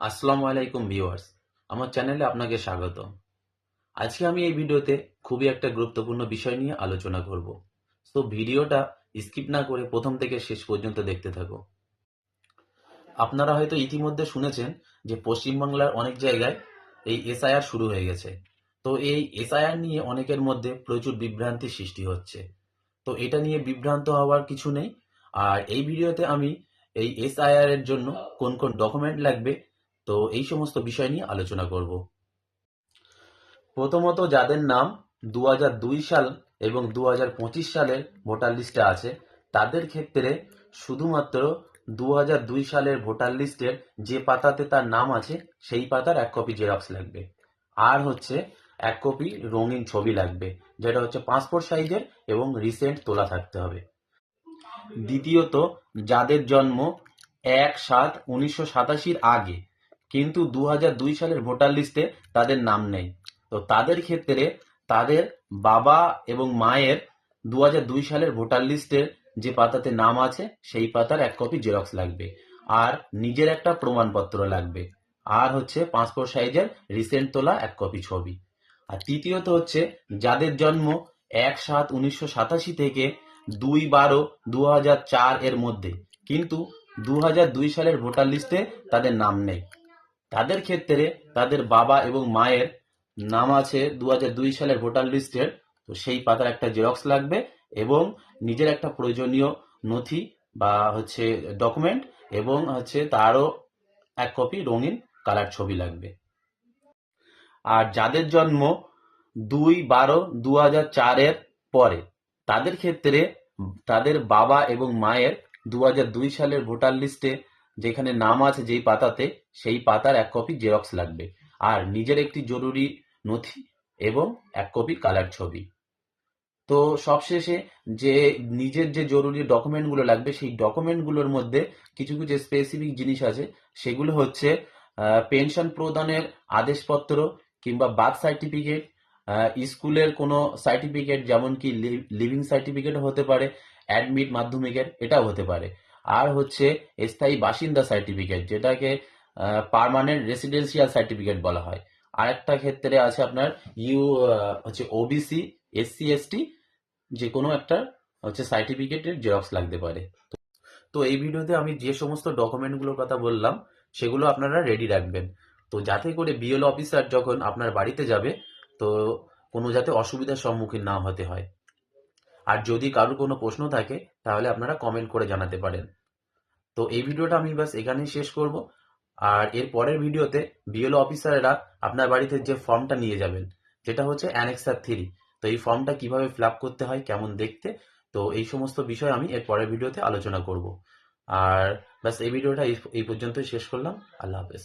আসসালামু আলাইকুম ভিউয়ার্স, আমার চ্যানেলে আপনাকে স্বাগত। আজকে আমি এই ভিডিওতে খুবই একটা গুরুত্বপূর্ণ বিষয় নিয়ে আলোচনা করব। তো ভিডিওটা স্কিপ না করে প্রথম থেকে শেষ পর্যন্ত দেখতে থাকো। আপনারা হয়তো ইতিমধ্যে শুনেছেন যে পশ্চিমবাংলার অনেক জায়গায় এই এসআইআর শুরু হয়ে গেছে। তো এই এসআইআর নিয়ে অনেকের মধ্যে প্রচুর বিভ্রান্তি সৃষ্টি হচ্ছে। তো এটা নিয়ে বিভ্রান্ত হওয়ার কিছু নেই। আর এই ভিডিওতে আমি এই এসআইআর এর জন্য কোন কোন ডকুমেন্ট লাগবে তো এই সমস্ত বিষয় নিয়ে আলোচনা করব। প্রথমত যাদের নাম দু হাজার দুই সাল এবং দু হাজার পঁচিশ সালের ভোটার লিস্টে আছে, তাদের ক্ষেত্রে শুধুমাত্র দু হাজার দুই সালের ভোটার লিস্টের যে পাতাতে তার নাম আছে, সেই পাতার এক কপি জেরক্স লাগবে। আর হচ্ছে এক কপি রঙিন ছবি লাগবে, যেটা হচ্ছে পাসপোর্ট সাইজের এবং রিসেন্ট তোলা থাকতে হবে। দ্বিতীয়ত, যাদের জন্ম এক সাত উনিশশো সাতাশির আগে কিন্তু দু সালের ভোটার লিস্টে তাদের নাম নেই। তো তাদের ক্ষেত্রে তাদের বাবা এবং মায়ের দু সালের ভোটার লিস্টের যে পাতাতে নাম আছে, সেই পাতার এক কপি জেরক্স লাগবে। আর নিজের একটা প্রমাণপত্র লাগবে। আর হচ্ছে পাসপোর্ট সাইজের রিসেন্ট তোলা এক কপি ছবি। আর তৃতীয়ত হচ্ছে যাদের জন্ম এক সাত উনিশশো সাতাশি থেকে দুই বারো দু চার এর মধ্যে। কিন্তু দু হাজার দুই সালের ভোটার লিস্টে তাদের নাম নেই। তাদের ক্ষেত্রে তাদের বাবা এবং মায়ের নাম আছে দু সালের ভোটার লিস্টের, তো সেই পাতার একটা জেরক্স লাগবে এবং নিজের একটা প্রয়োজনীয় নথি বা হচ্ছে ডকুমেন্ট এবং হচ্ছে তারও এক কপি রঙিন কালার ছবি লাগবে। আর যাদের জন্ম দুই বারো দু হাজার চারের পরে, তাদের ক্ষেত্রে তাদের বাবা এবং মায়ের দু সালের ভোটার লিস্টে যেখানে নাম আছে যেই পাতাতে, সেই পাতার এক কপি জেরক্স লাগবে। আর নিজের একটি জরুরি নথি এবং এক কপি কালার ছবি। তো সবশেষে যে নিজের যে জরুরি ডকুমেন্টগুলো লাগবে, সেই ডকুমেন্টগুলোর মধ্যে কিছু কিছু স্পেসিফিক জিনিস আছে। সেগুলো হচ্ছে পেনশন প্রদানের আদেশপত্র কিংবা বার্থ সার্টিফিকেট স্কুলের কোনো সার্টিফিকেট যেমন কি লিভিং সার্টিফিকেট হতে পারে অ্যাডমিট মাধ্যমিকের, এটাও হতে পারে। আর হচ্ছে স্থায়ী বাসিন্দা সার্টিফিকেট যেটাকে পার্মানেন্ট রেসিডেন্সিয়াল সার্টিফিকেট বলা হয়। আরেকটা ক্ষেত্রে আছে আপনার ইউ হচ্ছে ওবিসি এসসি এসটি যে কোনো একটা হচ্ছে সার্টিফিকেটের জেরক্স লাগতে পারে। তো এই ভিডিওতে আমি যে সমস্ত ডকুমেন্টগুলোর কথা বললাম, সেগুলো আপনারা রেডি রাখবেন। তো যাতে করে বিএল অফিসার যখন আপনার বাড়িতে যাবে, তো কোনো যাতে অসুবিধার সম্মুখীন না হতে হয়। আর যদি কারোর কোনো প্রশ্ন থাকে, তাহলে আপনারা কমেন্ট করে জানাতে পারেন। তো এই ভিডিওটা আমি বাস এখানেই শেষ করব। আর এর পরের ভিডিওতে বিএলও অফিসারেরা আপনার বাড়িতে যে ফর্মটা নিয়ে যাবেন, যেটা হচ্ছে অ্যানেক্সার থ্রি তো এই ফর্মটা কীভাবে ফিল করতে হয়, কেমন দেখতে? তো এই সমস্ত বিষয় আমি এর পরের ভিডিওতে আলোচনা করব। আর ব্যাস এই ভিডিওটা এই পর্যন্তই শেষ করলাম। আল্লাহ হাফেজ।